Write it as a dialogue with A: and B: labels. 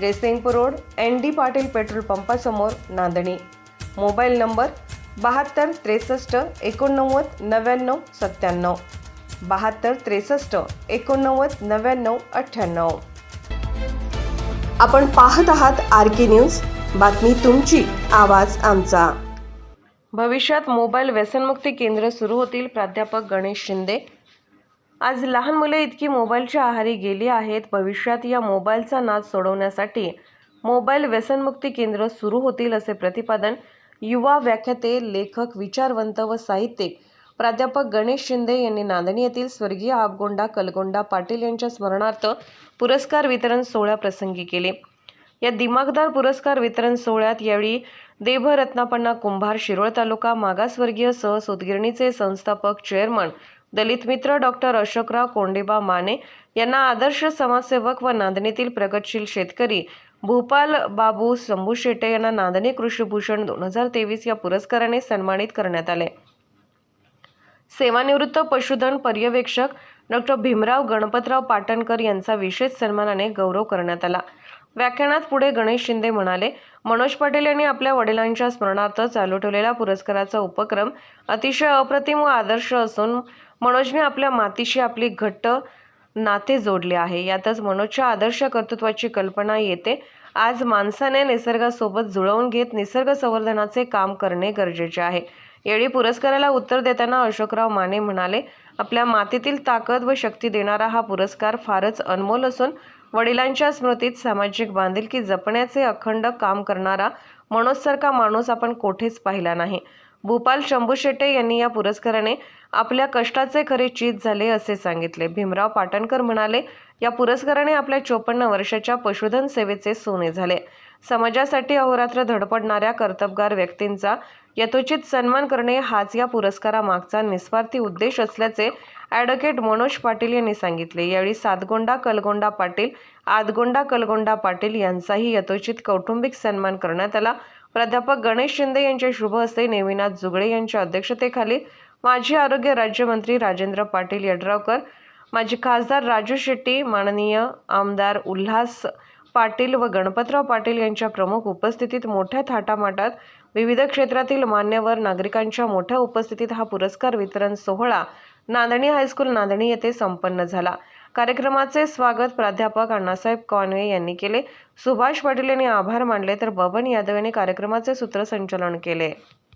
A: Jaysingpur road N D Patil petrol पंपासमोर Nandani. Mobile number बहात्तर त्रेसष्ट एकोणनव्वद नव्याण्णव सत्त्याण्णव. बहात्तर त्रेसष्ट एकोणनव्वद नव्याण्णव अठ्ठ्याण्णव. आपण पाहत आहात आर के न्यूज. बातमी तुमची आवाज आमचा. भविष्यात मोबाईल व्यसनमुक्ती केंद्र सुरू होतील. प्राध्यापक गणेश शिंदे आज लहान मुले इतकी मोबाईलच्या आहारी गेली आहेत. भविष्यात या मोबाईलचा नाद सोडवण्यासाठी मोबाईल व्यसनमुक्ती केंद्र सुरू होतील असे प्रतिपादन युवा व्याख्याते लेखक विचारवंत व साहित्यिक प्राध्यापक गणेश शिंदे यांनी नांदणी येथील स्वर्गीय आबगोंडा कलगोंडा पाटील यांच्या स्मरणार्थ पुरस्कार वितरण सोहळ्याप्रसंगी केले. या दिमागदार पुरस्कार वितरण सोहळ्यात यावेळी देभरत्नापण्णा कुंभार शिरोळ तालुका मागासवर्गीय सहसोदगिरणीचे संस्थापक चेअरमन दलित मित्र डॉक्टर अशोकराव कोंडेबा माने यांना आदर्श समाजसेवक व नांदणीतील प्रगतशील शेतकरी भूपाल बाबू शंभू शेटे यांना नांदणी कृषीभूषण दोन हजार तेवीस या पुरस्काराने सन्मानित करण्यात आले. सेवानिवृत्त पशुधन पर्यवेक्षक डॉक्टर भीमराव गणपतराव पाटणकर यांचा विशेष सन्मानाने गौरव करण्यात आला. व्याख्यानात पुढे गणेश शिंदे म्हणाले मनोज पाटील यांनी आपल्या वडिलांच्या स्मरणार्थ चालू ठेवलेला पुरस्काराचा उपक्रम अतिशय अप्रतिम व आदर्श असून मनोजने आपल्या मातीशी आपली घट्ट नाते जोडले आहे. यातच मनोजच्या आदर्श कर्तृत्वाची कल्पना येते. आज माणसाने निसर्गासोबत जुळवून घेत निसर्ग संवर्धनाचे काम करणे गरजेचे आहे. यावेळी पुरस्काराला उत्तर देताना अशोकराव माने म्हणाले आपल्या मातीतील ताकद व शक्ती देणारा हा पुरस्कार फारच अनमोल असून वडिलांच्या स्मृतीत सामाजिक बांधिलकी जपण्याचे अखंड काम करणारा मनोजसारखा माणूस आपण कोठेच पाहिला नाही. भूपाल शंभू शेट्टे यांनी या पुरस्काराने आपल्या कष्टाचे खरे चीज झाले असे सांगितले. भीमराव पाटणकर म्हणाले या पुरस्काराने आपल्या चोपन्न वर्षाच्या पशुधन सेवेचे सोने झाले. समाजासाठी अहोरात्र धडपडणाऱ्या कर्तबगार व्यक्तींचा यथोचित सन्मान करणे हाच या पुरस्कारामागचा निस्वार्थी उद्देश असल्याचे ॲडव्होकेट मनोज पाटील यांनी सांगितले. यावेळी सातगोंडा कलगोंडा पाटील आदगोंडा कलगोंडा पाटील यांचाही यथोचित कौटुंबिक सन्मान करण्यात आला. प्राध्यापक गणेश शिंदे यांच्या शुभ हस्ते नेमिनाथ जुगळे यांच्या अध्यक्षतेखाली माजी आरोग्य राज्यमंत्री राजेंद्र पाटील यड्रावकर माजी खासदार राजू शेट्टी माननीय आमदार उल्हास पाटील व गणपतराव पाटील यांच्या प्रमुख उपस्थितीत मोठ्या थाटामाटात विविध क्षेत्रातील मान्यवर नागरिकांच्या मोठ्या उपस्थितीत हा पुरस्कार वितरण सोहळा नांदणी हायस्कूल नांदणी येथे संपन्न झाला. कार्यक्रमाचे स्वागत प्राध्यापक अण्णासाहेब कॉनवे यांनी केले. सुभाष पाटील यांनी आभार मानले तर बबन यादव यांनी कार्यक्रमाचे सूत्रसंचालन केले.